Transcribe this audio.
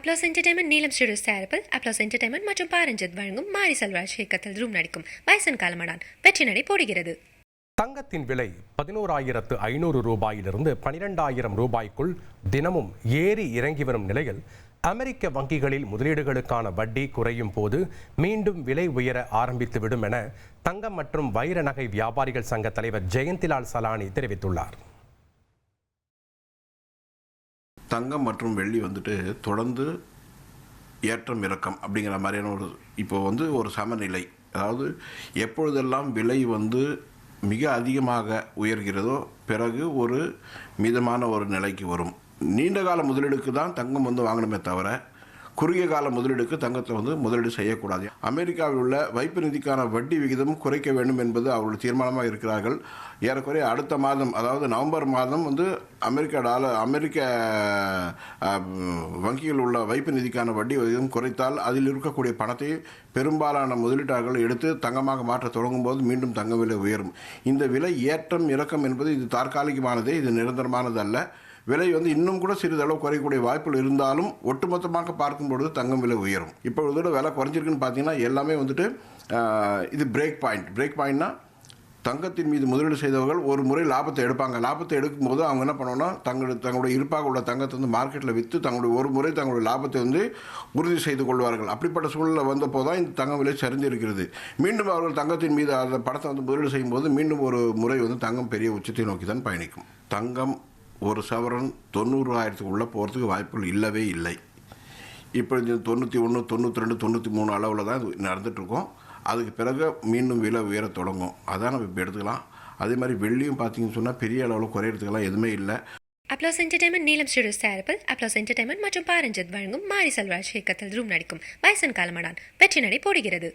Applause entertainment Neelam studio தயாரிப்பில் applause entertainment மற்றும் பாரஞ்சித் வழங்கும் மாரி செல்வராஜ் இயக்கத்தில் ரூம் நடிக்கும் பைசன் காலமடான் வெற்றி நடை போடுகிறது. தங்கத்தின் விலை பதினோராயிரத்து ஐநூறு ரூபாயிலிருந்து பனிரெண்டாயிரம் ரூபாய்க்குள் தினமும் ஏறி இறங்கி வரும் நிலையில் அமெரிக்க வங்கிகளில் முதலீடுகளுக்கான வட்டி குறையும் போது மீண்டும் விலை உயர ஆரம்பித்துவிடும் என தங்கம் மற்றும் வைர நகை வியாபாரிகள் சங்க தலைவர் ஜெயந்திலால் சலானி தெரிவித்துள்ளார். தங்கம் மற்றும் வெள்ளி வந்துட்டு தொடர்ந்து ஏற்றம் இறக்கம் அப்படிங்கிற மாதிரியான ஒரு இப்போ வந்து ஒரு சமநிலை. அதாவது எப்பொழுதெல்லாம் விலை வந்து மிக அதிகமாக உயர்கிறதோ பிறகு ஒரு மிதமான ஒரு நிலைக்கு வரும். நீண்ட கால முதலீடுக்கு தான் தங்கம் வந்து வாங்கணுமே தவிர குறுகிய கால முதலீடுக்கு தங்கத்தை வந்து முதலீடு செய்யக்கூடாது. அமெரிக்காவில் உள்ள வைப்பு நிதிக்கான வட்டி விகிதம் குறைக்க வேண்டும் என்பது அவர்கள் தீர்மானமாக இருக்கிறார்கள். ஏறக்குறைய அடுத்த மாதம் அதாவது நவம்பர் மாதம் வந்து அமெரிக்க டாலர் அமெரிக்க வங்கியில் உள்ள வைப்பு நிதிக்கான வட்டி விகிதம் குறைத்தால் அதில் இருக்கக்கூடிய பணத்தை பெரும்பாலான முதலீட்டாளர்கள் எடுத்து தங்கமாக மாற்ற தொடங்கும் போது மீண்டும் தங்க விலை உயரும். இந்த விலை ஏற்றம் இறக்கம் என்பது இது தற்காலிகமானதே இது நிரந்தரமானது அல்ல விலை வந்து இன்னும் கூட சிறிதளவு குறையக்கூடிய வாய்ப்புகள் இருந்தாலும் ஒட்டுமொத்தமாக பார்க்கும் பொழுது தங்கம் விலை உயரும். இப்போ இதோட விலை குறைஞ்சிருக்குன்னு பார்த்தீங்கன்னா எல்லாமே வந்துட்டு இது பிரேக் பாயிண்ட் பிரேக் பாயிண்ட்னா தங்கத்தின் மீது முதலீடு செய்தவர்கள் ஒரு முறை லாபத்தை எடுப்பாங்க. லாபத்தை எடுக்கும்போது அவங்க என்ன பண்ணுவோம்னா தங்களுடைய தங்களுடைய இருப்பாக உள்ள தங்கத்தை வந்து மார்க்கெட்டில் விற்று தங்களுடைய ஒரு முறை தங்களுடைய லாபத்தை வந்து உறுதி செய்து கொள்வார்கள். அப்படிப்பட்ட சூழ்நிலை வந்தப்போ தான் இந்த தங்கம் விலை சரிந்திருக்கிறது மீண்டும் அவர்கள் தங்கத்தின் மீது அந்த படத்தை வந்து முதலீடு செய்யும்போது மீண்டும் ஒரு முறை வந்து தங்கம் பெரிய உச்சத்தை நோக்கி தான் பயணிக்கும். தங்கம் ஒரு சவரன் தொண்ணூறாயிரத்துக்கு உள்ளே போகிறதுக்கு வாய்ப்புகள் இல்லவே இல்லை. இப்போ இந்த தொண்ணூற்றி ஒன்று தொண்ணூற்றி ரெண்டு தொண்ணூற்றி மூணு அளவில் தான் இது நடந்துகிட்ருக்கோம் அதுக்கு பிறகு மீண்டும் விலை உயரத் தொடங்கும். அதான் நம்ம இப்போ எடுத்துக்கலாம். அதே மாதிரி வெள்ளியும் பார்த்தீங்கன்னு சொன்னால் பெரிய அளவில் குறையிறதுக்கெல்லாம் எதுவுமே இல்லை. அப்ளாஸ் என்டர்டைன்மெண்ட் நீலம் ஸ்டுடியோஸ் தயாரிப்பில் அப்ளாஸ் என்டர்டைன்மெண்ட் மற்றும் பாரஞ்சத் வழங்கும் மாரி செல்வராஜ் இயக்கத்தில் ரூம் நடிக்கும் பைசன் காலமடான் வெற்றி நடை போடுகிறது.